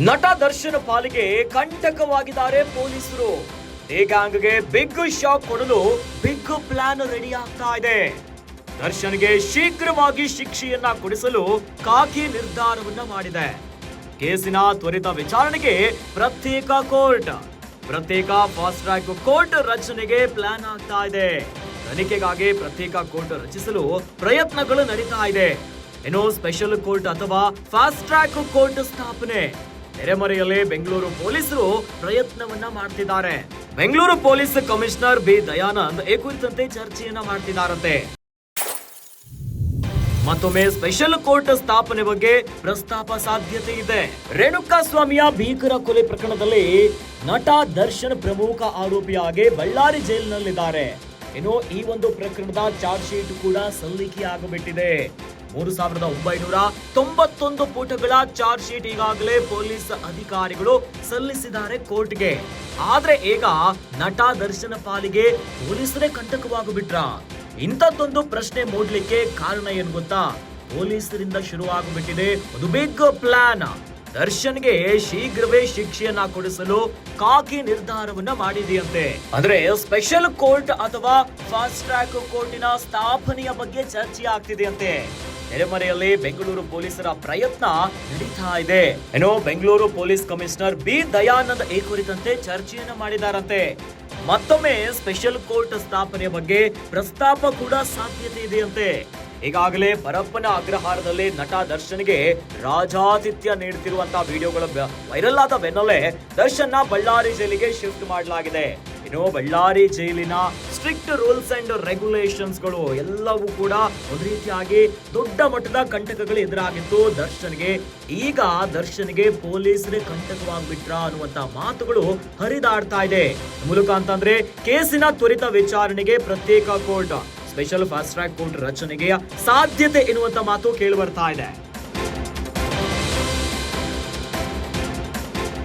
ನಟ ದರ್ಶನ ಪಾಲಿಗೆ ಕಂಟಕವಾಗಿದ್ದಾರೆ ಪೊಲೀಸರು. ಈ ಗ್ಯಾಂಗ್ಗೆ ಬಿಗ್ ಶಾಕ್ ಕೊಡಲು ಬಿಗ್ ಪ್ಲಾನ್ ರೆಡಿ ಆಗ್ತಾ ಇದೆ. ದರ್ಶನ್ಗೆ ಶೀಘ್ರವಾಗಿ ಶಿಕ್ಷೆಯನ್ನ ಕೊಡಿಸಲು ಕಾಕಿ ನಿರ್ಧಾರವನ್ನ ಮಾಡಿದೆ. ಕೇಸಿನ ತ್ವರಿತ ವಿಚಾರಣೆಗೆ ಪ್ರತ್ಯೇಕ ಕೋರ್ಟ್. ಪ್ರತ್ಯೇಕ ಫಾಸ್ಟ್ ಟ್ರ್ಯಾಕ್ ಕೋರ್ಟ್ ರಚನೆಗೆ ಪ್ಲಾನ್ ಆಗ್ತಾ ಇದೆ. ತನಿಖೆಗಾಗಿ ಪ್ರತ್ಯೇಕ ಕೋರ್ಟ್ ರಚಿಸಲು ಪ್ರಯತ್ನಗಳು ನಡೀತಾ ಇದೆ. ಏನೋ ಸ್ಪೆಷಲ್ ಕೋರ್ಟ್ ಅಥವಾ ಫಾಸ್ಟ್ ಟ್ರ್ಯಾಕ್ ಕೋರ್ಟ್ ಸ್ಥಾಪನೆ. ನೆರೆಮರೆಯಲ್ಲಿ ಬೆಂಗಳೂರು ಪೊಲೀಸರು ಪ್ರಯತ್ನವನ್ನ ಮಾಡ್ತಿದ್ದಾರೆ. Bengaluru police commissioner B. Dayanand ಈ ಕುರಿತಂತೆ ಚರ್ಚೆಯನ್ನ ಮಾಡ್ತಿದ್ದಾರಂತೆ. ಮತ್ತೊಮ್ಮೆ ಸ್ಪೆಷಲ್ ಕೋರ್ಟ್ ಸ್ಥಾಪನೆ ಬಗ್ಗೆ ಪ್ರಸ್ತಾಪ ಸಾಧ್ಯತೆ ಇದೆ. ರೇಣುಕಾ ಸ್ವಾಮಿಯ ಭೀಕರ ಕೊಲೆ ಪ್ರಕರಣದಲ್ಲಿ ನಟ ದರ್ಶನ್ ಪ್ರಮುಖ ಆರೋಪಿಯಾಗಿ ಬಳ್ಳಾರಿ ಜೈಲಿನಲ್ಲಿದ್ದಾರೆ. ಇನ್ನು ಈ ಒಂದು ಪ್ರಕರಣದ ಚಾರ್ಜ್ ಶೀಟ್ ಕೂಡ ಸಲ್ಲಿಕೆಯಾಗಬಿಟ್ಟಿದೆ. ಮೂರು ಸಾವಿರದ ಒಂಬೈನೂರ ತೊಂಬತ್ತೊಂದು ಪುಟಗಳ ಚಾರ್ಜ್ ಶೀಟ್ ಈಗಾಗಲೇ ಪೊಲೀಸ್ ಅಧಿಕಾರಿಗಳು ಸಲ್ಲಿಸಿದ್ದಾರೆ ಕೋರ್ಟ್ಗೆ. ಆದ್ರೆ ಈಗ ನಟ ದರ್ಶನ ಪಾಲಿಗೆ ಪೊಲೀಸರೇ ಕಂಟಕವಾಗಿಬಿಟ್ರ. ಇಂಥದ್ದೊಂದು ಪ್ರಶ್ನೆ ಮೂಡ್ಲಿಕ್ಕೆ ಕಾರಣ ಏನು ಗೊತ್ತಾ? ಪೊಲೀಸರಿಂದ ಶುರುವಾಗ್ಬಿಟ್ಟಿದೆ ಒಂದು ಬಿಗ್ ಪ್ಲಾನ್ ದರ್ಶನ್ಗೆ ಶೀಘ್ರವೇ ಶಿಕ್ಷೆಯನ್ನ ಕೊಡಿಸಲು ಕಾಕಿ ನಿರ್ಧಾರವನ್ನ ಮಾಡಿದೆಯಂತೆ. ಅಂದ್ರೆ ಸ್ಪೆಷಲ್ ಕೋರ್ಟ್ ಅಥವಾ ಫಾಸ್ಟ್ ಟ್ರ್ಯಾಕ್ ಕೋರ್ಟಿನ ಸ್ಥಾಪನೆಯ ಬಗ್ಗೆ ಚರ್ಚೆ ಆಗ್ತಿದೆಯಂತೆ ನೆರೆಮರೆಯಲ್ಲಿ ಬೆಂಗಳೂರು ಪೊಲೀಸರ ಪ್ರಯತ್ನ ನಡೀತಾ ಇದೆ. ಏನೋ Bengaluru police commissioner B. Dayanand ಈ ಕುರಿತಂತೆ ಚರ್ಚೆಯನ್ನು ಮಾಡಿದಾರಂತೆ. ಮತ್ತೊಮ್ಮೆ ಸ್ಪೆಷಲ್ ಕೋರ್ಟ್ ಸ್ಥಾಪನೆ ಬಗ್ಗೆ ಪ್ರಸ್ತಾಪ ಕೂಡ ಸಾಧ್ಯತೆ ಇದೆಯಂತೆ. ಈಗಾಗಲೇ ಪರಪ್ಪನ ಅಗ್ರಹಾರದಲ್ಲಿ ನಟ ದರ್ಶನ್ಗೆ ರಾಜಾತಿಥ್ಯ ನೀಡುತ್ತಿರುವಂತಹ ವಿಡಿಯೋಗಳ ವೈರಲ್ ಆದ ಬೆನ್ನಲ್ಲೇ ದರ್ಶನ್ನ ಬಳ್ಳಾರಿ ಜೈಲಿಗೆ ಶಿಫ್ಟ್ ಮಾಡಲಾಗಿದೆ. ಇನ್ನು ಬಳ್ಳಾರಿ ಜೈಲಿನ ಸ್ಟ್ರಿಕ್ಟ್ ರೂಲ್ಸ್ ಅಂಡ್ ರೆಗ್ಯುಲೇಷನ್ಸ್ಗಳು ಎಲ್ಲವೂ ಕೂಡ ಒಂದು ರೀತಿಯಾಗಿ ದೊಡ್ಡ ಮಟ್ಟದ ಕಂಟಕಗಳು ಎದುರಾಗಿತ್ತು. ದರ್ಶನ್ಗೆ ಈಗ ದರ್ಶನ್ಗೆ ಪೊಲೀಸರೇ ಕಂಟಕವಾಗ್ಬಿಟ್ರ ಅನ್ನುವಂತ ಮಾತುಗಳು ಹರಿದಾಡ್ತಾ ಇದೆ. ಮೂಲಕ ಅಂತಂದ್ರೆ ಕೇಸಿನ ತ್ವರಿತ ವಿಚಾರಣೆಗೆ ಪ್ರತ್ಯೇಕ court, special fast track court ರಚನೆಗೆ ಸಾಧ್ಯತೆ ಎನ್ನುವಂತ ಮಾತು ಕೇಳಿ ಬರ್ತಾ ಇದೆ.